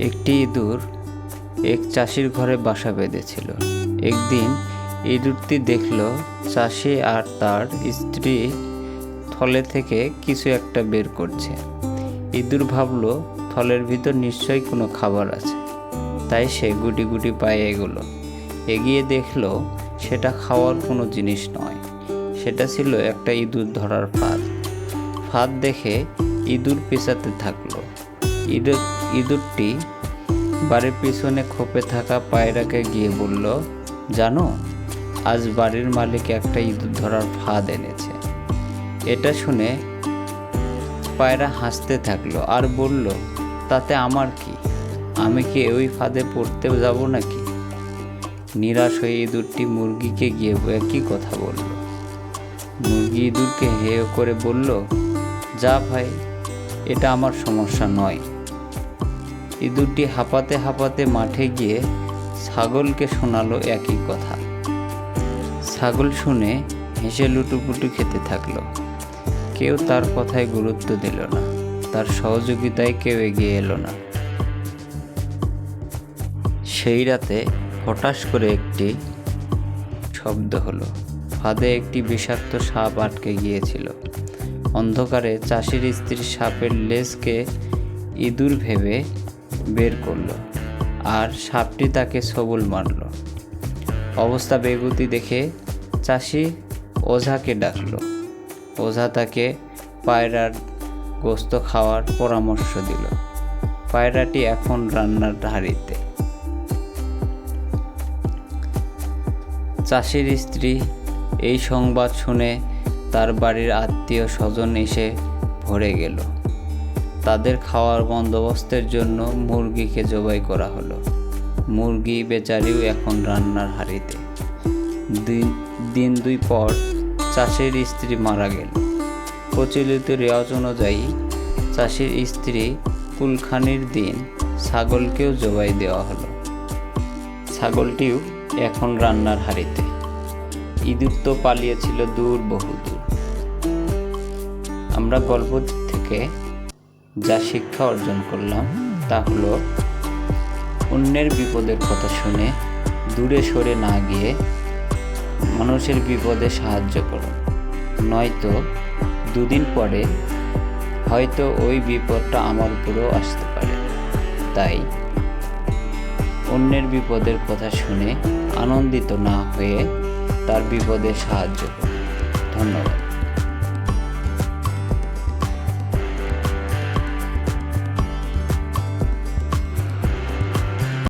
একটি ইঁদুর এক চাষির ঘরে বাসা বেঁধেছিল। একদিন ইঁদুরটি দেখল চাষি আর তার স্ত্রী থলে থেকে কিছু একটা বের করছে। ইঁদুর ভাবলো, থলের ভিতর নিশ্চয়ই কোনো খাবার আছে। তাই সে গুটি গুটি পায়ে এগোলো। এগিয়ে দেখল সেটা খাওয়ার কোনো জিনিস নয়। সেটা ছিল একটা ইঁদুর ধরার ফাঁদ। ফাঁদ দেখে ইঁদুর পেঁচাতে থাকল। ইঁদুর, ইঁদুরটি বাড়ির পিছনে খোপে থাকা পায়রাকে গিয়ে বলল, জানো, আজ বাড়ির মালিক একটা ইঁদুর ধরার ফাঁদ এনেছে। এটা শুনে পায়রা হাসতে থাকল আর বলল, তাতে আমার কি? আমি কি ওই ফাঁদে পড়তে যাব নাকি? নিরাশ হয়ে ইঁদুরটি মুরগিকে গিয়ে একই কথা বলল। মুরগি ইঁদুরকে হেয় করে বলল, যা ভাই এটা আমার সমস্যা নয়। ইঁদুরটি হাঁপাতে হাঁপাতে মাঠে গিয়ে ছাগলকে শোনালো একই কথা। ছাগল শুনে হেসে লুটুপুটু খেতে থাকল। কেউ তার কথায় গুরুত্ব দিল না। তার সহযোগিতায় কেউ এগিয়ে এলো না। সেই রাতে হঠাৎ করে একটি শব্দ হলো। ফাঁদে একটি বিষাক্ত সাপ আটকে গিয়েছিল। অন্ধকারে চাষির স্ত্রীর সাপের লেজকে ইঁদুর ভেবে বের করল আর সাপটি তাকে সবল মারল। অবস্থা বেগুতি দেখে চাষি ওঝাকে ডাকলো। ওঝা তাকে পায়রার গোস্ত খাওয়ার পরামর্শ দিল। পায়রাটি এখন রান্নার হাঁড়িতে চাষির স্ত্রী এই সংবাদ শুনে তার বাড়ির আত্মীয় স্বজন এসে ভরে গেল। তাদের খাওয়ার বন্দোবস্তের জন্য মুরগিকে জবাই করা হলো। মুরগি বেচারিও এখন রান্নার হাঁড়িতে। দিন দুই পর চাষির স্ত্রী মারা গেল। প্রচলিত রেওয়াজ অনুযায়ী চাষির স্ত্রী কুলখানির দিন ছাগলকেও জবাই দেওয়া হলো। ছাগলটিও এখন রান্নার হাঁড়িতে। ইঁদুর তো পালিয়েছিল দূর, বহু দূর। আমরা গল্প থেকে যা শিক্ষা অর্জন করলাম তা হলো, অন্যের বিপদের কথা শুনে দূরে সরে না গিয়ে মানুষের বিপদে সাহায্য করুন নয়তো দুদিন পরে হয়তো ওই বিপদটা আমার উপরেও আসতে পারে। তাই অন্যের বিপদের কথা শুনে আনন্দিত না হয়ে তার বিপদে সাহায্য করুন। ধন্যবাদ।